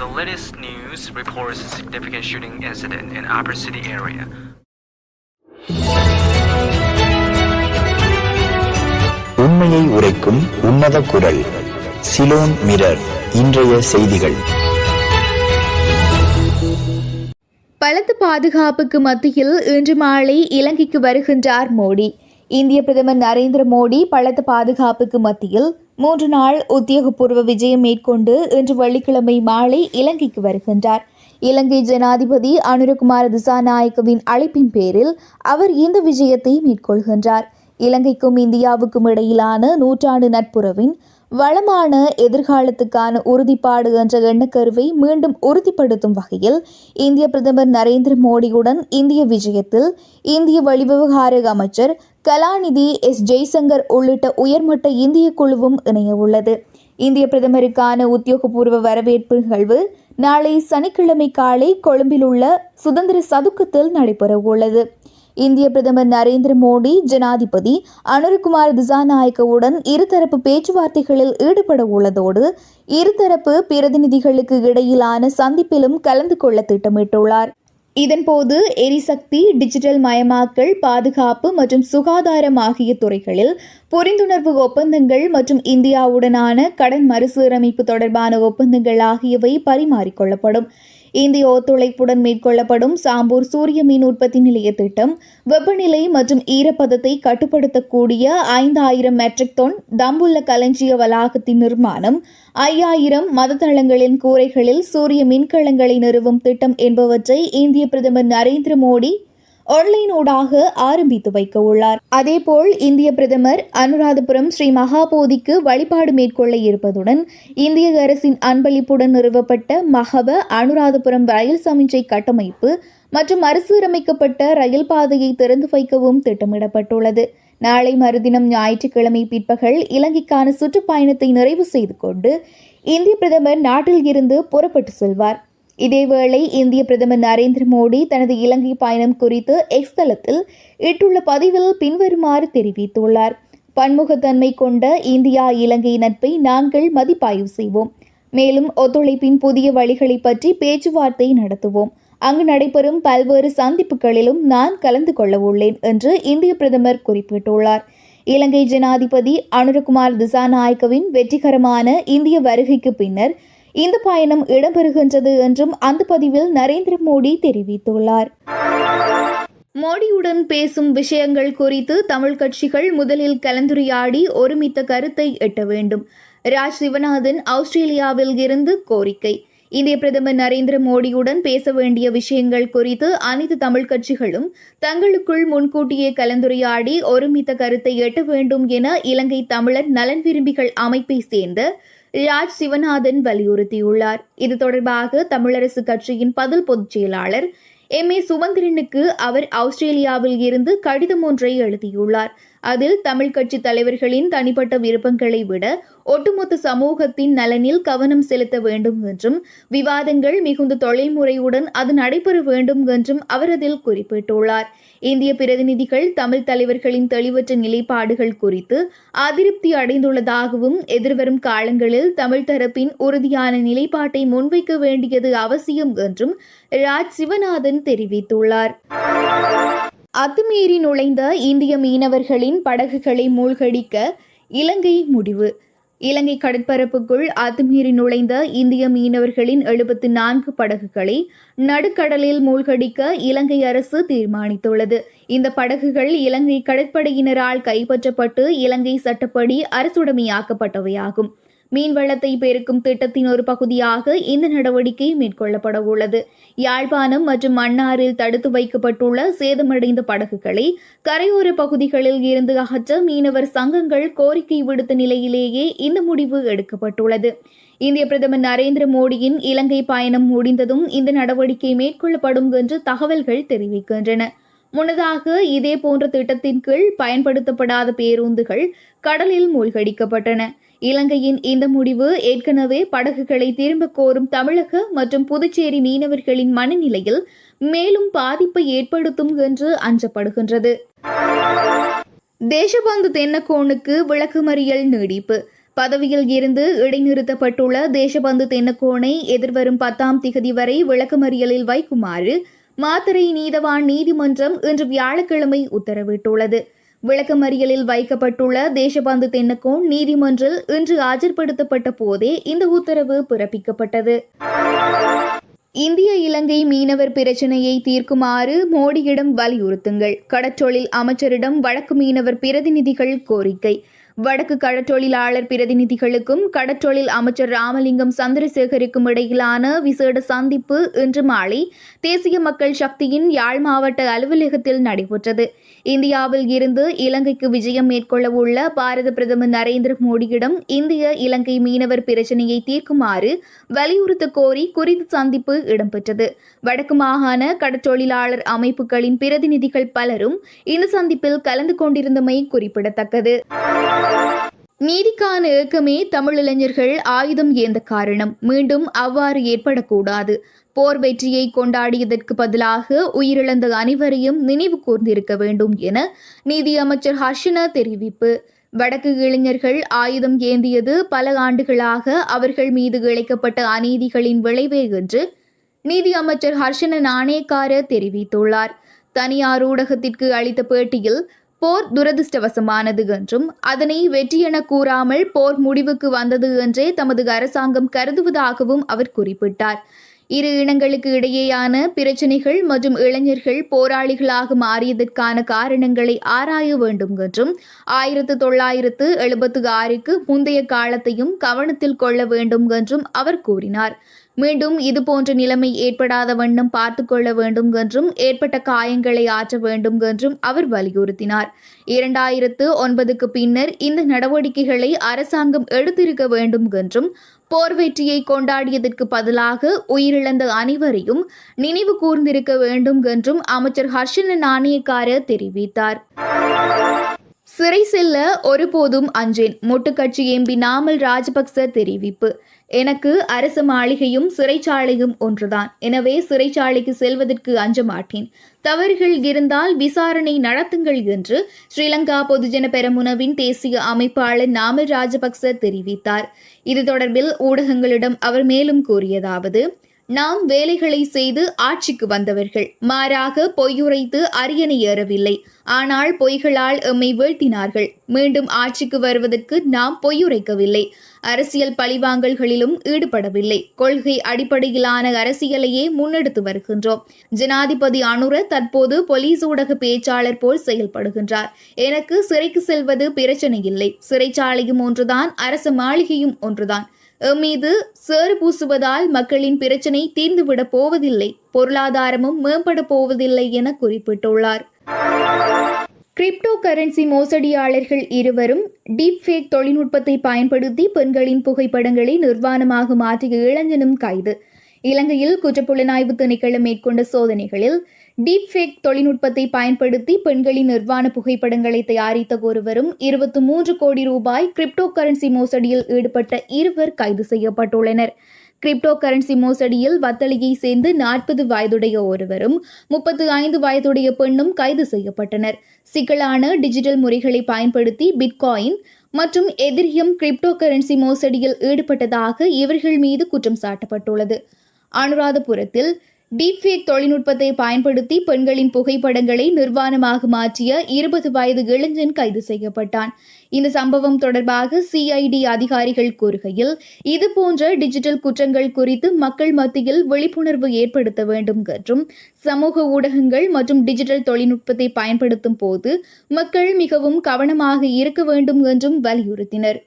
The latest news reports a significant shooting incident in Upper City area. உண்மையை உரைக்கும் உன்னத குரல் சிலோன் மிரர் இன்றைய செய்திகள் பலத்த பாதுகாப்புக்கு மத்தியில் இன்று மாலை இலங்கைக்கு வருகின்றார் மோடி இந்திய பிரதமர் நரேந்திர மோடி பலத்த பாதுகாப்புக்கு மத்தியில் மூன்று நாள் உத்தியோகபூர்வ விஜயம் மேற்கொண்டு இன்று வெள்ளிக்கிழமை மாலை இலங்கைக்கு வருகின்றார். இலங்கை ஜனாதிபதி அனுரகுமார திசாநாயக்கவின் அழைப்பின் பேரில் அவர் இந்த விஜயத்தை மேற்கொள்கின்றார். இலங்கைக்கும் இந்தியாவுக்கும் இடையிலான நூற்றாண்டு நட்புறவின் வளமான எதிர்காலத்துக்கான உறுதிப்பாடு என்ற எண்ணக்கருவை மீண்டும் உறுதிப்படுத்தும் வகையில் இந்திய பிரதமர் நரேந்திர மோடியுடன் இந்திய விஜயத்தில் இந்திய வெளிவிவகார அமைச்சர் கலாநிதி எஸ். ஜெய்சங்கர் உள்ளிட்ட உயர்மட்ட இந்திய குழுவும் இணைய உள்ளது இந்திய பிரதமருக்கான உத்தியோகபூர்வ வரவேற்பு நிகழ்வு நாளை சனிக்கிழமை காலை கொழும்பில் உள்ள சுதந்திர சதுக்கத்தில் நடைபெறவுள்ளது. இந்திய பிரதமர் நரேந்திர மோடி ஜனாதிபதி அனுர்குமார் திசாநாயக்கவுடன் இருதரப்பு பேச்சுவார்த்தைகளில் ஈடுபட உள்ளதோடு இருதரப்பு பிரதிநிதிகளுக்கு இடையிலான சந்திப்பிலும் கலந்து கொள்ள திட்டமிட்டுள்ளார். இதன்போது எரிசக்தி டிஜிட்டல் மயமாக்கல் பாதுகாப்பு மற்றும் சுகாதாரம் ஆகிய துறைகளில் புரிந்துணர்வு ஒப்பந்தங்கள் மற்றும் இந்தியாவுடனான கடன் மறுசீரமைப்பு தொடர்பான ஒப்பந்தங்கள் ஆகியவை பரிமாறிக்கொள்ளப்படும். இந்திய ஒத்துழைப்புடன் மேற்கொள்ளப்படும் சாம்பூர் சூரிய மின் உற்பத்தி நிலைய திட்டம் வெப்பநிலை மற்றும் ஈரப்பதத்தை கட்டுப்படுத்தக்கூடிய ஐந்தாயிரம் மெட்ரிக் டன் தம்புள்ள களஞ்சிய வளாகத்தின் நிர்மாணம் ஐயாயிரம் மதத்தளங்களின் கூரைகளில் சூரிய மின்கலங்களை நிறுவும் திட்டம் என்பவற்றை இந்திய பிரதமர் நரேந்திர மோடி ஆன்லைனோடாக ஆரம்பித்து வைக்க உள்ளார். அதேபோல் இந்திய பிரதமர் அனுராதபுரம் ஸ்ரீ மகாபோதிக்கு வழிபாடு மேற்கொள்ள இருப்பதுடன் இந்திய அரசின் அன்பளிப்புடன் நிறுவப்பட்ட மகவ அனுராதபுரம் ரயில் சமிஞ்சை கட்டமைப்பு மற்றும் மறுசீரமைக்கப்பட்ட ரயில் பாதையை திறந்து வைக்கவும் திட்டமிடப்பட்டுள்ளது. நாளை மறுதினம் ஞாயிற்றுக்கிழமை பிற்பகல் இலங்கைக்கான சுற்றுப்பயணத்தை நிறைவு செய்து கொண்டு இந்திய பிரதமர் நாட்டில் இருந்து புறப்பட்டு செல்வார். இதேவேளை இந்திய பிரதமர் நரேந்திர மோடி தனது இலங்கை பயணம் குறித்து எக்ஸ் தளத்தில் இட்டுள்ள பதிவில் பின்வருமாறு தெரிவித்துள்ளார். பன்முகத்தன்மை கொண்ட இந்தியா இலங்கை நட்பை நாங்கள் மதிப்பாய்வு செய்வோம். மேலும் ஒத்துழைப்பின் புதிய வழிகளை பற்றி பேச்சுவார்த்தை நடத்துவோம். அங்கு நடைபெறும் பல்வேறு சந்திப்புகளிலும் நான் கலந்து கொள்ள உள்ளேன் என்று இந்திய பிரதமர் குறிப்பிட்டுள்ளார். இலங்கை ஜனாதிபதி அனுரகுமார் திசாநாயக்கவின் வெற்றிகரமான இந்திய வருகைக்கு பின்னர் இந்த பயணம் இடம்பெறுகின்றது என்றும் அந்த பதிவில் நரேந்திர மோடி தெரிவித்துள்ளார். மோடியுடன் பேசும் விஷயங்கள் குறித்து தமிழ் கட்சிகள் முதலில் கலந்துரையாடி ஒருமித்த கருத்தை எட்ட வேண்டும். ராஜ் சிவநாதன் ஆஸ்திரேலியாவில் இருந்து கோரிக்கை. இந்திய பிரதமர் நரேந்திர மோடியுடன் பேச வேண்டிய விஷயங்கள் குறித்து அனைத்து தமிழ் கட்சிகளும் தங்களுக்குள் முன்கூட்டியே கலந்துரையாடி ஒருமித்த கருத்தை எட்ட வேண்டும் என இலங்கை தமிழர் நலன் விரும்பிகள் அமைப்பை சேர்ந்த ராஜ் சிவநாதன் வலியுறுத்தியுள்ளார். இது தொடர்பாக தமிழரசு கட்சியின் பதில் பொதுச் செயலாளர் எம் ஏ சுமந்திரனுக்கு அவர் ஆஸ்திரேலியாவில் இருந்து கடிதம் ஒன்றை எழுதியுள்ளார். அதில் தமிழ் கட்சி தலைவர்களின் தனிப்பட்ட விருப்பங்களை விட ஒட்டுமொத்த சமூகத்தின் நலனில் கவனம் செலுத்த வேண்டும் என்றும் விவாதங்கள் மிகுந்த தொழில்முறையுடன் அது நடைபெற வேண்டும் என்றும் அவர் அதில் குறிப்பிட்டுள்ளார். இந்திய பிரதிநிதிகள் தமிழ் தலைவர்களின் தெளிவற்ற நிலைப்பாடுகள் குறித்து அதிருப்தி அடைந்துள்ளதாகவும் எதிர்வரும் காலங்களில் தமிழ் தரப்பின் உறுதியான நிலைப்பாட்டை முன்வைக்க வேண்டியது அவசியம் என்றும் ராஜ் சிவநாதன் தெரிவித்துள்ளார். அத்துமீறி நுழைந்த இந்திய மீனவர்களின் படகுகளை மூழ்கடிக்க இலங்கை முடிவு. இலங்கை கடற்பரப்புக்குள் அத்துமீறி நுழைந்த இந்திய மீனவர்களின் எழுபத்தி நான்கு படகுகளை நடுக்கடலில் மூழ்கடிக்க இலங்கை அரசு தீர்மானித்துள்ளது. இந்த படகுகள் இலங்கை கடற்படையினரால் கைப்பற்றப்பட்டு இலங்கை சட்டப்படி அரசுடைமையாக்கப்பட்டவையாகும். மீன்வளத்தை பெருக்கும் திட்டத்தின் ஒரு பகுதியாக இந்த நடவடிக்கை மேற்கொள்ளப்பட உள்ளது. யாழ்ப்பாணம் மற்றும் மன்னாரில் தடுத்து வைக்கப்பட்டுள்ள சேதமடைந்த படகுகளை கரையோர பகுதிகளில் இருந்து அகற்ற மீனவர் சங்கங்கள் கோரிக்கை விடுத்த நிலையிலேயே இந்த முடிவு எடுக்கப்பட்டுள்ளது. இந்திய பிரதமர் நரேந்திர மோடியின் இலங்கை பயணம் முடிந்ததும் இந்த நடவடிக்கை மேற்கொள்ளப்படும் என்று தகவல்கள் தெரிவிக்கின்றன. முன்னதாக இதே போன்ற திட்டத்தின் கீழ் பயன்படுத்தப்படாத பேருந்துகள் கடலில் மூழ்கடிக்கப்பட்டன. இலங்கையின் இந்த முடிவு ஏற்கனவே படகுகளை திரும்ப கோரும் தமிழக மற்றும் புதுச்சேரி மீனவர்களின் மனநிலையில் மேலும் பாதிப்பை ஏற்படுத்தும் என்று அஞ்சப்படுகின்றது. தேசபந்து தென்னக்கோனுக்கு விளக்குமறியல் நீடிப்பு. பதவியில் இருந்து இடைநிறுத்தப்பட்டுள்ள தேசபந்து தென்னக்கோனை எதிர்வரும் பத்தாம் திகதி வரை விளக்குமறியலில் வைக்குமாறு மாத்தறை நீதவான் நீதிமன்றம் இன்று வியாழக்கிழமை உத்தரவிட்டுள்ளது. விளக்கமறியலில் வைக்கப்பட்டுள்ள தேசபந்து தென்னக்கோன் நீதிமன்றில் இன்று ஆஜர்படுத்தப்பட்ட போதே இந்த உத்தரவு பிறப்பிக்கப்பட்டது. இந்திய இலங்கை மீனவர் பிரச்சினையை தீர்க்குமாறு மோடியிடம் வலியுறுத்துங்கள். கடற்றொழில் அமைச்சரிடம் வடக்கு மீனவர் பிரதிநிதிகள் கோரிக்கை. வடக்கு கடற்றொழிலாளர் பிரதிநிதிகளுக்கும் கடற்றொழில் அமைச்சர் ராமலிங்கம் சந்திரசேகருக்கும் இடையிலான விசேட சந்திப்பு இன்று மாலை தேசிய மக்கள் சக்தியின் யாழ் மாவட்ட அலுவலகத்தில் நடைபெற்றது. இந்தியாவில் இருந்து இலங்கைக்கு விஜயம் மேற்கொள்ள உள்ள பாரத பிரதமர் நரேந்திர மோடியிடம் இந்திய இலங்கை மீனவர் பிரச்சினையை தீர்க்குமாறு வலியுறுத்த கோரி குறித்த சந்திப்பு இடம்பெற்றது. வடக்கு மாகாண கடற்றொழிலாளர் அமைப்புகளின் பிரதிநிதிகள் பலரும் இந்த சந்திப்பில் கலந்து கொண்டிருந்தமை குறிப்பிடத்தக்கது. நீதிக்கான இயக்கமே தமிழிளைஞர்கள் ஆயுதம் ஏந்த காரணம். மீண்டும் அவ்வாறு ஏற்படக்கூடாது. போர் வெற்றியை கொண்டாடியதற்கு பதிலாக உயிரிழந்த அனைவரையும் நினைவு கூர்ந்திருக்க வேண்டும் என நீதியமைச்சர் ஹர்ஷனா தெரிவிப்பு. வடக்கு இளைஞர்கள் ஆயுதம் ஏந்தியது பல ஆண்டுகளாக அவர்கள் மீது இழைக்கப்பட்ட அநீதிகளின் விளைவே என்று நீதி அமைச்சர் ஹர்ஷன நாணேக்கார தெரிவித்துள்ளார். தனியார் ஊடகத்திற்கு அளித்த பேட்டியில் போர் துரதிருஷ்டவசமானது என்றும் அதனை வெற்றியென கூறாமல் போர் முடிவுக்கு வந்தது என்றே தமது அரசாங்கம் கருதுவதாகவும் அவர் குறிப்பிட்டார். இரு இனங்களுக்கு இடையேயான பிரச்சினைகள் மற்றும் இளைஞர்கள் போராளிகளாக மாறியதற்கான காரணங்களை ஆராய வேண்டும் என்றும் ஆயிரத்து தொள்ளாயிரத்து எழுபத்து ஆறுக்கு முந்தைய காலத்தையும் கவனத்தில் கொள்ள வேண்டும் என்றும் அவர் கூறினார். மீண்டும் இதுபோன்ற நிலைமை ஏற்படாத வண்ணம் பார்த்து கொள்ள வேண்டும் என்றும் ஏற்பட்ட காயங்களை ஆற்ற வேண்டும் என்றும் அவர் வலியுறுத்தினார். இரண்டாயிரத்து ஒன்பதுக்கு பின்னர் இந்த நடவடிக்கைகளை அரசாங்கம் எடுத்திருக்க வேண்டும் என்றும் போர் வெற்றியை கொண்டாடியதற்கு பதிலாக உயிரிழந்த அனைவரையும் நினைவு கூர்ந்திருக்க வேண்டும் என்றும் அமைச்சர் ஹர்ஷன நாணயக்கார தெரிவித்தார். சிறை செல்ல ஒருபோதும் அஞ்சேன். முட்டுக்கட்சி எம்பி நாமல் ராஜபக்ச தெரிவிப்பு. எனக்கு அரசு மாளிகையும் சிறைச்சாலையும் ஒன்றுதான். எனவே சிறைச்சாலைக்கு செல்வதற்கு அஞ்ச மாட்டேன். தவறுகள் இருந்தால் விசாரணை நடத்துங்கள் என்று ஸ்ரீலங்கா பொதுஜன பெரமுனவின் தேசிய அமைப்பாளர் நாமல் ராஜபக்ச தெரிவித்தார். இது தொடர்பில் ஊடகங்களிடம் அவர் மேலும் கூறியதாவது நாம் வேலைகளை செய்து ஆட்சிக்கு வந்தவர்கள். மாறாக பொய்யுரைத்து அரியணை ஏறவில்லை. ஆனால் பொய்களால் எம்மை வீழ்த்தினார்கள். மீண்டும் ஆட்சிக்கு வருவதற்கு நாம் பொய்யுரைக்கவில்லை. அரசியல் பழிவாங்கல்களிலும் ஈடுபடவில்லை. கொள்கை அடிப்படையிலான அரசியலையே முன்னெடுத்து வருகின்றோம். ஜனாதிபதி அனுர தற்போது போலீஸ் ஊடக பேச்சாளர் போல் செயல்படுகின்றார். எனக்கு சிறைக்கு செல்வது பிரச்சனை இல்லை. சிறைச்சாலையும் ஒன்றுதான் அரச மாளிகையும் ஒன்றுதான். எம்மீது சேறு பூசுவதால் மக்களின் பிரச்சினை தீர்ந்துவிடப் போவதில்லை. பொருளாதாரமும் மேம்பட போவதில்லை என குறிப்பிட்டுள்ளார். கிரிப்டோ கரன்சி மோசடியாளர்கள் இருவரும் டீப் ஃபேக் தொழில்நுட்பத்தை பயன்படுத்தி பெண்களின் புகைப்படங்களை நிர்வாணமாக மாற்றிய இளைஞனும் கைது. இலங்கையில் குற்றப்புலனாய்வு திணைக்களம் மேற்கொண்ட சோதனைகளில் டீப் ஃபேக் தொழில்நுட்பத்தை பயன்படுத்தி பெண்களின் நிர்வாண புகைப்படங்களை தயாரித்த ஒருவரும் இருபத்தி மூன்று கோடி ரூபாய் கிரிப்டோ கரன்சி மோசடியில் ஈடுபட்ட இருவர் கைது செய்யப்பட்டுள்ளனர். கிரிப்டோ கரன்சி மோசடியில் வத்தளியை சேர்ந்து நாற்பது வயதுடைய ஒருவரும் முப்பத்து ஐந்து வயதுடைய பெண்ணும் கைது செய்யப்பட்டனர். சிக்கலான டிஜிட்டல் முறைகளை பயன்படுத்தி பிட்காயின் மற்றும் எதிரியம் கிரிப்டோ கரன்சி மோசடியில் ஈடுபட்டதாக இவர்கள் மீது குற்றம் சாட்டப்பட்டுள்ளது. அனுராதபுரத்தில் டீப்ஃபேக் தொழில்நுட்பத்தை பயன்படுத்தி பெண்களின் புகைப்படங்களை நிர்வாணமாக மாற்றிய இருபது வயது இளைஞன் கைது செய்யப்பட்டான். இந்த சம்பவம் தொடர்பாக சிஐடி அதிகாரிகள் கூறுகையில் இதுபோன்ற டிஜிட்டல் குற்றங்கள் குறித்து மக்கள் மத்தியில் விழிப்புணர்வு ஏற்படுத்த வேண்டும் என்றும் சமூக ஊடகங்கள் மற்றும் டிஜிட்டல் தொழில்நுட்பத்தை பயன்படுத்தும் போது மக்கள் மிகவும் கவனமாக இருக்க வேண்டும் என்றும் வலியுறுத்தினர்.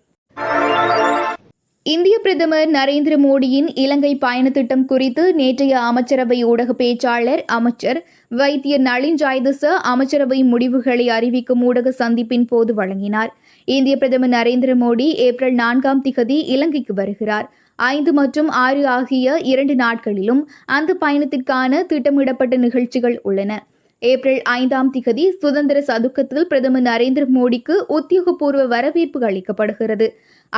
இந்திய பிரதமர் நரேந்திர மோடியின் இலங்கை பயண திட்டம் குறித்து நேற்றைய அமைச்சரவை ஊடக பேச்சாளர் அமைச்சர் வைத்தியர் நளின் ஜாய்தச அமைச்சரவை முடிவுகளை அறிவிக்கும் ஊடக சந்திப்பின் போது வழங்கினார். இந்திய பிரதமர் நரேந்திர மோடி ஏப்ரல் நான்காம் திகதி இலங்கைக்கு வருகிறார். ஐந்து மற்றும் ஆறு ஆகிய இரண்டு நாட்களிலும் அந்த பயணத்திற்கான திட்டமிடப்பட்ட நிகழ்ச்சிகள் உள்ளன. ஏப்ரல் ஐந்தாம் திகதி சுதந்திர சதுக்கத்தில் பிரதமர் நரேந்திர மோடிக்கு உத்தியோகபூர்வ வரவேற்பு அளிக்கப்படுகிறது.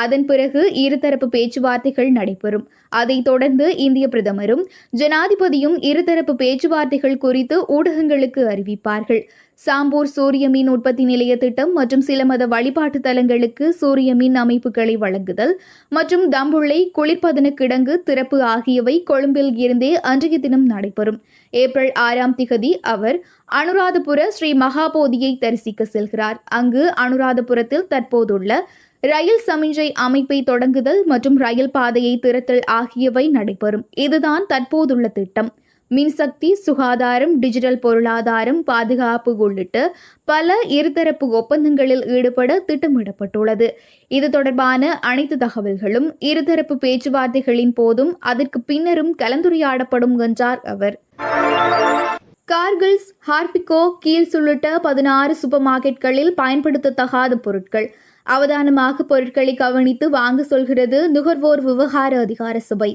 அதன் பிறகு இருதரப்பு பேச்சுவார்த்தைகள் நடைபெறும். அதைத் தொடர்ந்து இந்திய பிரதமரும் ஜனாதிபதியும் இருதரப்பு பேச்சுவார்த்தைகள் குறித்து ஊடகங்களுக்கு அறிவிப்பார்கள். சாம்பூர் சூரிய மின் உற்பத்தி நிலைய திட்டம் மற்றும் சில மத வழிபாட்டு தலங்களுக்கு சூரிய மின் அமைப்புகளை வழங்குதல் மற்றும் தம்புள்ளை குளிர்பதன கிடங்கு திறப்பு ஆகியவை கொழும்பில் இருந்தே அன்றைய தினம் நடைபெறும். ஏப்ரல் ஆறாம் திகதி அவர் அனுராதபுர ஸ்ரீ மகாபோதியை தரிசிக்க செல்கிறார். அங்கு அனுராதபுரத்தில் தற்போதுள்ள ரயில் சமிஞ்சை அமைப்பை தொடங்குதல் மற்றும் ரயில் பாதையை திறத்தல் ஆகியவை நடைபெறும். இதுதான் தற்போதுள்ள திட்டம். மின்சக்தி சுகாதாரம் டிஜிட்டல் பொருளாதாரம் பாதுகாப்பு உள்ளிட்ட பல இருதரப்பு ஒப்பந்தங்களில் ஈடுபட திட்டமிடப்பட்டுள்ளது. இது தொடர்பான அனைத்து தகவல்களும் இருதரப்பு பேச்சுவார்த்தைகளின் போதும் அதற்கு பின்னரும் கலந்துரையாடப்படும் என்றார் அவர். கார்கில்ஸ் ஹார்பிகோ கீல்ஸ் உள்ளிட்ட பதினாறு சூப்பர் மார்க்கெட்களில் பயன்படுத்தத்தகாத பொருட்கள் அவதானமாக பொருட்களை கவனித்து வாங்க சொல்கிறது நுகர்வோர் விவகார அதிகார சபை.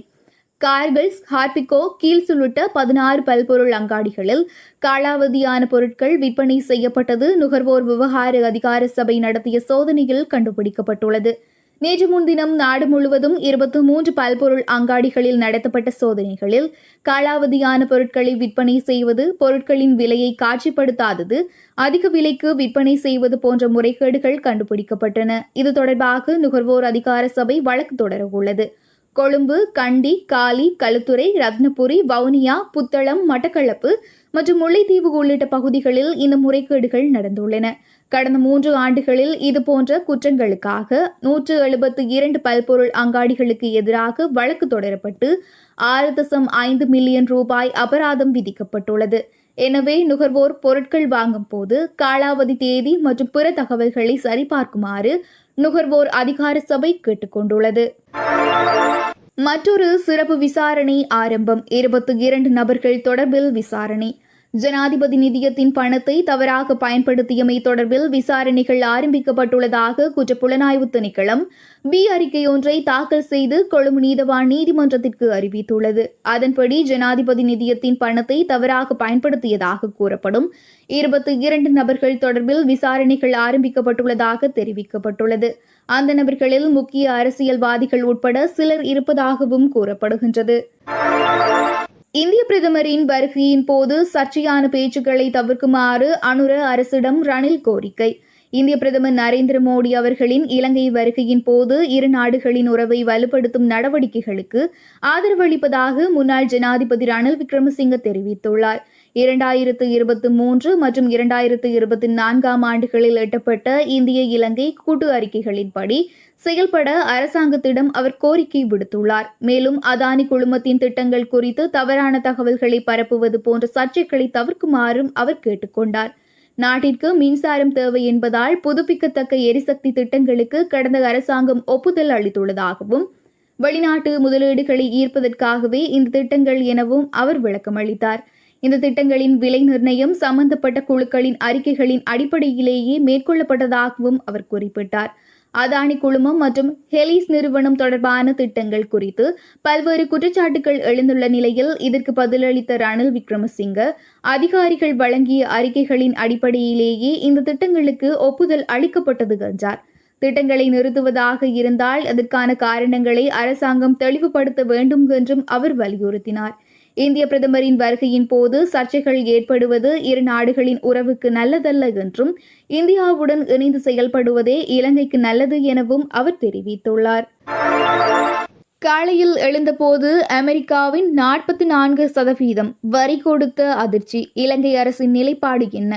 கார்கள் ஹார்பிகோ கீல்ஸ் உள்ளிட்ட பதினாறு பல்பொருள் அங்காடிகளில் காலாவதியான பொருட்கள் விற்பனை செய்யப்பட்டது நுகர்வோர் விவகார அதிகார சபை நடத்திய சோதனையில் கண்டுபிடிக்கப்பட்டுள்ளது. நேற்று முன்தினம் நாடு முழுவதும் இருபத்தி மூன்று பல்பொருள் அங்காடிகளில் நடத்தப்பட்ட சோதனைகளில் காலாவதியான பொருட்களை விற்பனை செய்வது பொருட்களின் விலையை காட்சிப்படுத்தாதது அதிக விலைக்கு விற்பனை செய்வது போன்ற முறைகேடுகள் கண்டுபிடிக்கப்பட்டன. இது தொடர்பாக நுகர்வோர் அதிகார சபை வழக்கு தொடர உள்ளது. கொழும்பு கண்டி காலி களுத்துறை ரத்னபுரி வவுனியா புத்தளம் மட்டக்களப்பு மற்றும் முல்லைத்தீவு உள்ளிட்ட பகுதிகளில் இந்த முறைகேடுகள் நடந்துள்ளன. கடந்த மூன்று ஆண்டுகளில் இதுபோன்ற குற்றங்களுக்காக நூற்று எழுபத்து இரண்டு பல்பொருள் அங்காடிகளுக்கு எதிராக வழக்கு தொடரப்பட்டு ஆறு தசம் ஐந்து மில்லியன் ரூபாய் அபராதம் விதிக்கப்பட்டுள்ளது. எனவே நுகர்வோர் பொருட்கள் வாங்கும் போது காலாவதி தேதி மற்றும் பிற தகவல்களை சரிபார்க்குமாறு நுகர்வோர் அதிகார சபை கேட்டுக்கொண்டுள்ளது. மற்றொரு சிறப்பு விசாரணை ஆரம்பம். இருபத்தி இரண்டு நபர்கள் தொடர்பில் விசாரணை. ஜனாதிபதி நிதியத்தின் பணத்தை தவறாக பயன்படுத்தியமை தொடர்பில் விசாரணைகள் ஆரம்பிக்கப்பட்டுள்ளதாக குற்றப்புலனாய்வு திணைக்களம் பி அறிக்கை ஒன்றை தாக்கல் செய்து கொழும்பு நீதவான் நீதிமன்றத்திற்கு அறிவித்துள்ளது. அதன்படி ஜனாதிபதி நிதியத்தின் பணத்தை தவறாக பயன்படுத்தியதாக கூறப்படும் இருபத்தி இரண்டு நபர்கள் தொடர்பில் விசாரணைகள் ஆரம்பிக்கப்பட்டுள்ளதாக தெரிவிக்கப்பட்டுள்ளது. அந்த நபர்களில் முக்கிய அரசியல்வாதிகள் உட்பட சிலர் இருப்பதாகவும் கூறப்படுகின்றது. இந்திய பிரதமரின் வருகையின் போது சர்ச்சையான பேச்சுக்களை தவிர்க்குமாறு அனுர அரசிடம் ரணில் கோரிக்கை. இந்திய பிரதமர் நரேந்திர மோடி அவர்களின் இலங்கை வருகையின் போது இரு நாடுகளின் உறவை வலுப்படுத்தும் நடவடிக்கைகளுக்கு ஆதரவளிப்பதாக முன்னாள் ஜனாதிபதி ரணில் விக்ரமசிங்க தெரிவித்துள்ளார். இரண்டாயிரத்து இருபத்தி மூன்று மற்றும் இரண்டாயிரத்து இருபத்தி நான்காம் ஆண்டுகளில் எட்டப்பட்ட இந்திய இலங்கை கூட்டு அறிக்கைகளின்படி செயல்பட அரசாங்கத்திடம் அவர் கோரிக்கை விடுத்துள்ளார். மேலும் அதானி குழுமத்தின் திட்டங்கள் குறித்து தவறான தகவல்களை பரப்புவது போன்ற சர்ச்சைகளை தவிர்க்குமாறும் அவர் கேட்டுக்கொண்டார். நாட்டிற்கு மின்சாரம் தேவை என்பதால் புதுப்பிக்கத்தக்க எரிசக்தி திட்டங்களுக்கு கடந்த அரசாங்கம் ஒப்புதல் அளித்துள்ளதாகவும் வெளிநாட்டு முதலீடுகளை ஈர்ப்பதற்காகவே இந்த திட்டங்கள் எனவும் அவர் விளக்கமளித்தார். இந்த திட்டங்களின் விலை நிர்ணயம் சம்பந்தப்பட்ட குழுக்களின் அறிக்கைகளின் அடிப்படையிலேயே மேற்கொள்ளப்பட்டதாகவும் அவர் குறிப்பிட்டார். அதானி குழுமம் மற்றும் ஹெலிஸ் நிறுவனம் தொடர்பான திட்டங்கள் குறித்து பல்வேறு குற்றச்சாட்டுகள் எழுந்துள்ள நிலையில் இதற்கு பதிலளித்த ரணில் விக்ரமசிங்க அதிகாரிகள் வழங்கிய அறிக்கைகளின் அடிப்படையிலேயே இந்த திட்டங்களுக்கு ஒப்புதல் அளிக்கப்பட்டது என்றார். திட்டங்களை நிறுத்துவதாக இருந்தால் அதற்கான காரணங்களை அரசாங்கம் தெளிவுபடுத்த வேண்டும் என்றும் அவர் வலியுறுத்தினார். இந்திய பிரதமரின் வருகையின் போது சர்ச்சைகள் ஏற்படுவது இரு நாடுகளின் உறவுக்கு நல்லதல்ல என்றும் இந்தியாவுடன் இணைந்து செயல்படுவதே இலங்கைக்கு நல்லது எனவும் அவர் தெரிவித்துள்ளார். காலையில் எழுந்தபோது அமெரிக்காவின் நாற்பத்தி நான்கு சதவீதம் வரி கொடுத்த அதிர்ச்சி இலங்கை அரசின் நிலைப்பாடு என்ன?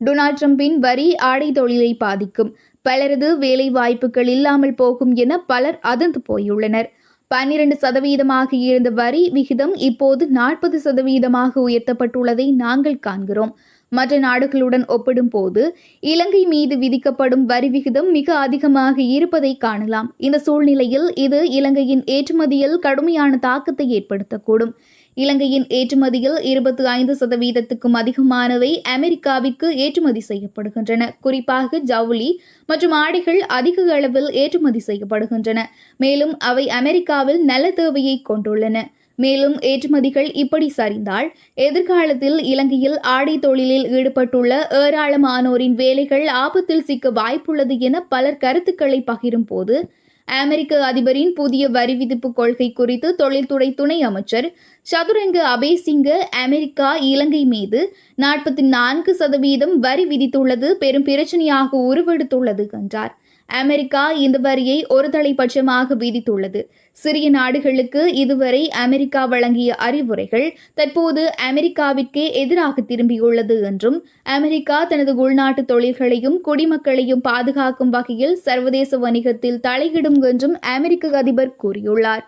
டொனால்ட் ட்ரம்பின் வரி ஆடை தொழிலை பாதிக்கும் பலரது வேலை வாய்ப்புகள் இல்லாமல் போகும் என பலர் அதிர்ந்து போயுள்ளனர். பன்னிரண்டு சதவீதமாக இருந்த வரி விகிதம் இப்போது நாற்பது சதவீதமாக உயர்த்தப்பட்டுள்ளதை நாங்கள் காண்கிறோம். மற்ற நாடுகளுடன் ஒப்பிடும்போது இலங்கை மீது விதிக்கப்படும் வரி விகிதம் மிக அதிகமாக இருப்பதை காணலாம். இந்த சூழ்நிலையில் இது இலங்கையின் ஏற்றுமதியில் கடுமையான தாக்கத்தை ஏற்படுத்தக்கூடும். இலங்கையின் ஏற்றுமதியில் இருபத்தி ஐந்து சதவீதத்துக்கும் அதிகமானவை அமெரிக்காவிற்கு ஏற்றுமதி செய்யப்படுகின்றன. குறிப்பாக ஜவுளி மற்றும் ஆடைகள் அதிக அளவில் ஏற்றுமதி செய்யப்படுகின்றன. மேலும் அவை அமெரிக்காவில் நல்ல தேவையை கொண்டுள்ளன. மேலும் ஏற்றுமதிகள் இப்படி சரிந்தால் எதிர்காலத்தில் இலங்கையில் ஆடை தொழிலில் ஈடுபட்டுள்ள ஏராளமானோரின் வேலைகள் ஆபத்தில் சிக்க வாய்ப்புள்ளது என பலர் கருத்துக்களை பகிரும் போது அமெரிக்க அதிபரின் புதிய வரி விதிப்பு கொள்கை குறித்து தொழில்துறை துணை அமைச்சர் சதுரங்க அபேசிங்க அமெரிக்கா இலங்கை மீது நாற்பத்தி நான்கு சதவீதம் வரி விதித்துள்ளது. பெரும் பிரச்சனையாக உருவெடுத்துள்ளது என்றார். அமெரிக்கா இந்த வரியை ஒருதலைபட்சமாக விதித்துள்ளது. சிறிய நாடுகளுக்கு இதுவரை அமெரிக்கா வழங்கிய அறிவுரைகள் தற்போது அமெரிக்காவிற்கே எதிராக திரும்பியுள்ளது என்றும் அமெரிக்கா தனது உள்நாட்டு தொழில்களையும் குடிமக்களையும் பாதுகாக்கும் வகையில் சர்வதேச வணிகத்தில் தலையிடும் என்றும் அமெரிக்க அதிபர் கூறியுள்ளார்.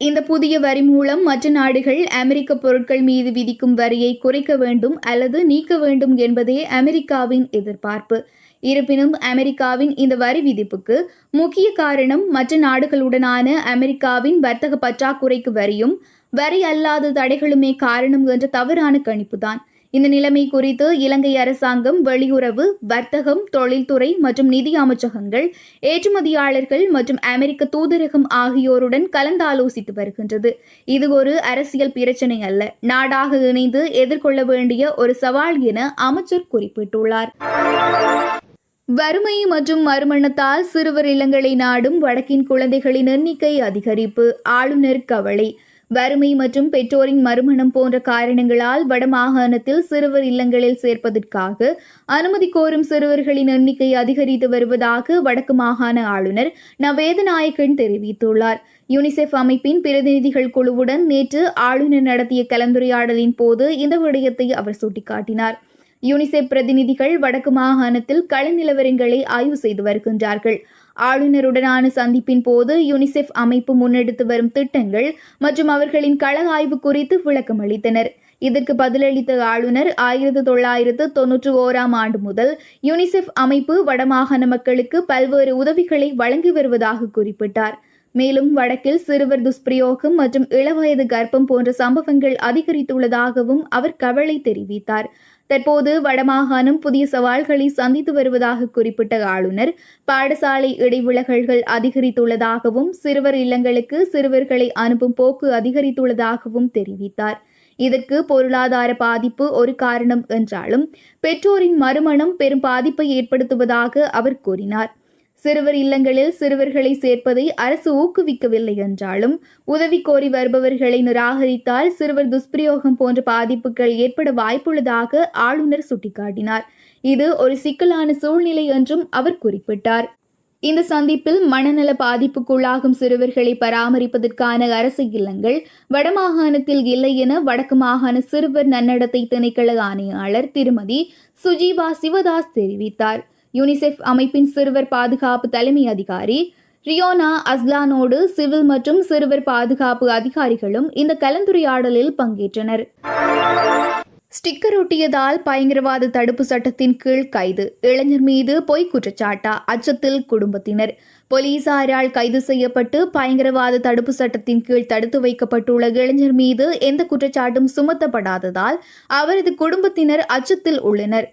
இந்த புதிய வரி மூலம் மற்ற நாடுகள் அமெரிக்க பொருட்கள் மீது விதிக்கும் வரியை குறைக்க வேண்டும் அல்லது நீக்க வேண்டும் என்பதே அமெரிக்காவின் எதிர்பார்ப்பு. இருப்பினும் அமெரிக்காவின் இந்த வரி விதிப்புக்கு முக்கிய காரணம் மற்ற நாடுகளுடனான அமெரிக்காவின் வர்த்தக பற்றாக்குறைக்கு வரியும் வரி அல்லாத தடைகளுமே காரணம் என்ற தவறான கணிப்புதான். இந்த நிலைமை குறித்து இலங்கை அரசாங்கம் வெளியுறவு வர்த்தகம் தொழில்துறை மற்றும் நிதி அமைச்சகங்கள் ஏற்றுமதியாளர்கள் மற்றும் அமெரிக்க தூதரகம் ஆகியோருடன் கலந்தாலோசித்து வருகின்றது. இது ஒரு அரசியல் பிரச்சினை அல்ல. நாடாக இணைந்து எதிர்கொள்ள வேண்டிய ஒரு சவால் என அமைச்சர் குறிப்பிட்டுள்ளார். வறுமை மற்றும் மறுமணத்தால் சிறுவர் இல்லங்களை நாடும் வடக்கின் குழந்தைகளின் எண்ணிக்கை அதிகரிப்பு ஆளுநர் கவலை. வறுமை மற்றும் பெற்றோரின் மறுமணம் போன்ற காரணங்களால் வடமாகாணத்தில் சிறுவர் இல்லங்களில் சேர்ப்பதற்காக அனுமதி கோரும் சிறுவர்களின் எண்ணிக்கை அதிகரித்து வருவதாக வடக்கு மாகாண ஆளுநர் நவேதநாயகன் தெரிவித்துள்ளார். யுனிசெஃப் அமைப்பின் பிரதிநிதிகள் குழுவுடன் நேற்று ஆளுநர் நடத்திய கலந்துரையாடலின் போது இந்த விடயத்தை அவர் சுட்டிக்காட்டினார். யூனிசெஃப் பிரதிநிதிகள் வடக்கு மாகாணத்தில் கள நிலவரங்களை ஆய்வு செய்து வருகின்றார்கள். ஆளுநருடனான சந்திப்பின் போது யூனிசெஃப் அமைப்பு முன்னெடுத்து வரும் திட்டங்கள் மற்றும் அவர்களின் கள ஆய்வு குறித்து விளக்கம் அளித்தனர். இதற்கு பதிலளித்த ஆளுநர் ஆயிரத்து தொள்ளாயிரத்து தொன்னூற்று ஓராம் ஆண்டு முதல் யுனிசெஃப் அமைப்பு வடமாகாண மக்களுக்கு பல்வேறு உதவிகளை வழங்கி வருவதாக குறிப்பிட்டார். மேலும் வடக்கில் சிறுவர் துஷ்பிரயோகம் மற்றும் இளவயது கர்ப்பம் போன்ற சம்பவங்கள் அதிகரித்துள்ளதாகவும் அவர் கவலை தெரிவித்தார். தற்போது வடமாகாணம் புதிய சவால்களை சந்தித்து வருவதாக குறிப்பிட்ட ஆளுநர் பாடசாலை இடைவிலகல்கள் அதிகரித்துள்ளதாகவும் சிறுவர் இல்லங்களுக்கு சிறுவர்களை அனுப்பும் போக்கு அதிகரித்துள்ளதாகவும் தெரிவித்தார். இதற்கு பொருளாதார பாதிப்பு ஒரு காரணம் என்றாலும் பெற்றோரின் மறுமணம் பெரும் பாதிப்பை ஏற்படுத்துவதாக அவர் கூறினார். சிறுவர் இல்லங்களில் சிறுவர்களை சேர்ப்பதை அரசு ஊக்குவிக்கவில்லை என்றாலும் உதவி கோரி வருபவர்களை நிராகரித்தால் சிறுவர் துஷ்பிரயோகம் போன்ற பாதிப்புகள் ஏற்பட வாய்ப்புள்ளதாக ஆளுநர் சுட்டிக்காட்டினார். இது ஒரு சிக்கலான சூழ்நிலை என்றும் அவர் குறிப்பிட்டார். இந்த சந்திப்பில் மனநல பாதிப்புக்குள்ளாகும் சிறுவர்களை பராமரிப்பதற்கான அரசு இல்லங்கள் வடமாகாணத்தில் இல்லை என வடக்கு மாகாண சிறுவர் நன்னடத்தை திணைக்கள ஆணையாளர் திருமதி சுஜீவா சிவதாஸ் தெரிவித்தார். யுனிசெஃப் அமைப்பின் சிறுவர் பாதுகாப்பு தலைமை அதிகாரி ரியோனா அஸ்லானோடு சிவில் மற்றும் சிறுவர் பாதுகாப்பு அதிகாரிகளும் இந்த கலந்துரையாடலில் பங்கேற்றனர். ஸ்டிக்கர் ஒட்டியதால் பயங்கரவாத தடுப்பு சட்டத்தின் கீழ் கைது. இளைஞர் மீது பொய் குற்றச்சாட்டா? அச்சத்தில் குடும்பத்தினர். போலீசாரால் கைது செய்யப்பட்டு பயங்கரவாத தடுப்பு சட்டத்தின் கீழ் தடுத்து வைக்கப்பட்டுள்ள இளைஞர் மீது எந்த குற்றச்சாட்டும் சுமத்தப்படாததால் அவரது குடும்பத்தினர் அச்சத்தில் உள்ளனர்.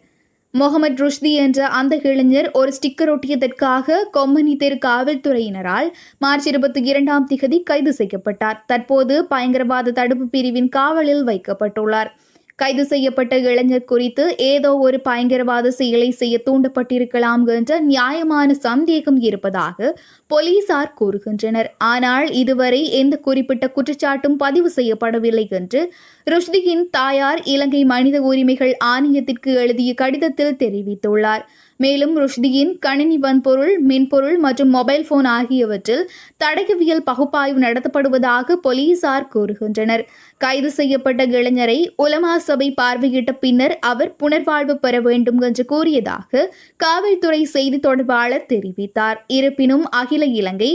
முகமது ருஷ்தி என்ற அந்த இளைஞர் ஒரு ஸ்டிக்கர் ஒட்டியதற்காக கொம்மனி தெரு காவல்துறையினரால் மார்ச் இருபத்தி இரண்டாம் திகதி கைது செய்யப்பட்டார். தற்போது பயங்கரவாத தடுப்பு பிரிவின் காவலில் வைக்கப்பட்டுள்ளார். கைது செய்யப்பட்ட இளைஞர் குறித்து ஏதோ ஒரு பயங்கரவாத செயலை செய்ய தூண்டப்பட்டிருக்கலாம் என்ற நியாயமான சந்தேகம் இருப்பதாக போலீசார் கூறுகின்றனர். ஆனால் இதுவரை எந்த குறிப்பிட்ட குற்றச்சாட்டும் பதிவு செய்யப்படவில்லை என்று ருஷ்தியின் தாயார் இலங்கை மனித உரிமைகள் ஆணையத்திற்கு எழுதிய கடிதத்தில் தெரிவித்துள்ளார். மேலும் ருஷ்தியின் கணினி வன்பொருள் மென்பொருள் மற்றும் மொபைல் போன் ஆகியவற்றில் தடயவியல் பகுப்பாய்வு நடத்தப்படுவதாக போலீசார் கூறுகின்றனர். கைது செய்யப்பட்ட இளைஞரை உலமா சபை பார்வையிட்ட பின்னர் அவர் புனர்வாழ்வு பெற வேண்டும் என்று கூறியதாக காவல்துறை செய்தி தொடர்பாளர் தெரிவித்தார். இருப்பினும் அகில இலங்கை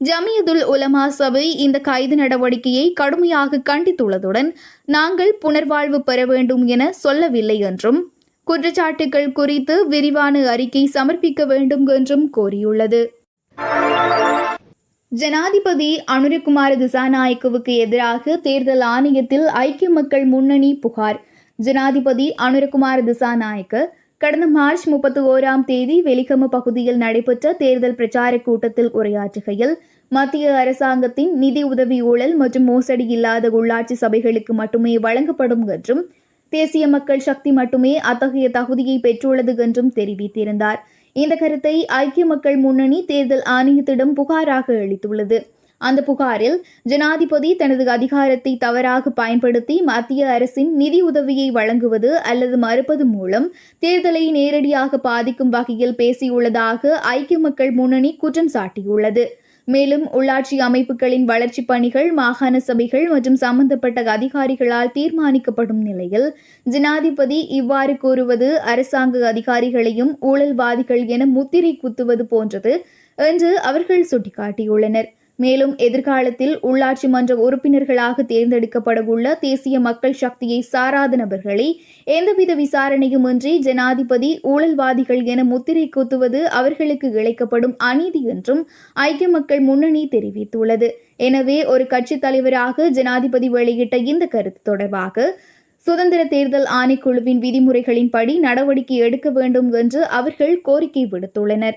ஜமியதுல் உலமா சபை இந்த கைது நடவடிக்கையை கடுமையாக கண்டித்துள்ளதுடன் நாங்கள் புனர்வாழ்வு பெற வேண்டும் என சொல்லவில்லை என்றும் குற்றச்சாட்டுகள் குறித்து விரிவான அறிக்கை சமர்ப்பிக்க வேண்டும் என்றும் கோரியுள்ளது. ஜனாதிபதி அனுரகுமார திசாநாயக்கவுக்கு எதிராக தேர்தல் ஆணையத்தில் ஐக்கிய மக்கள் முன்னணி புகார். ஜனாதிபதி அனுரகுமார திசாநாயக்க கடந்த மார்ச் முப்பத்தி ஓராம் தேதி வெலிகம பகுதியில் நடைபெற்ற தேர்தல் பிரச்சார கூட்டத்தில் உரையாற்றுகையில் மத்திய அரசாங்கத்தின் நிதி உதவி ஊழல் மற்றும் மோசடி இல்லாத உள்ளாட்சி சபைகளுக்கு மட்டுமே வழங்கப்படும் என்றும் தேசிய மக்கள் சக்தி மட்டுமே அத்தகைய தகுதியை பெற்றுள்ளது என்றும் தெரிவித்திருந்தார். இந்த கருத்தை ஐக்கிய மக்கள் முன்னணி தேர்தல் ஆணையத்திடம் புகாராக அளித்துள்ளது. அந்த புகாரில் ஜனாதிபதி தனது அதிகாரத்தை தவறாக பயன்படுத்தி மத்திய அரசின் நிதி உதவியை வழங்குவது அல்லது மறுப்பது மூலம் தேர்தலை நேரடியாக பாதிக்கும் வகையில் பேசியுள்ளதாக ஐக்கிய மக்கள் முன்னணி குற்றம் சாட்டியுள்ளது. மேலும் உள்ளாட்சி அமைப்புகளின் வளர்ச்சிப் பணிகள் மாகாண சபைகள் மற்றும் சம்பந்தப்பட்ட அதிகாரிகளால் தீர்மானிக்கப்படும் நிலையில் ஜனாதிபதி இவ்வாறு கூறுவது அரசாங்க அதிகாரிகளையும் ஊழல்வாதிகள் என முத்திரை குத்துவது போன்றது என்று அவர்கள் சுட்டிக்காட்டியுள்ளனர். மேலும் எதிர்காலத்தில் உள்ளாட்சி மன்ற உறுப்பினர்களாக தேர்ந்தெடுக்கப்படவுள்ள தேசிய மக்கள் சக்தியை சாராத நபர்களை எந்தவித விசாரணையுமின்றி ஜனாதிபதி ஊழல்வாதிகள் என முத்திரை குத்துவது அவர்களுக்கு இழைக்கப்படும் அநீதி என்றும் ஐக்கிய மக்கள் முன்னணி தெரிவித்துள்ளது. எனவே ஒரு கட்சித் தலைவராக ஜனாதிபதி வெளியிட்ட இந்த கருத்து தொடர்பாக சுதந்திர தேர்தல் ஆணைக்குழுவின் விதிமுறைகளின்படி நடவடிக்கை எடுக்க வேண்டும் என்று அவர்கள் கோரிக்கை விடுத்துள்ளனர்.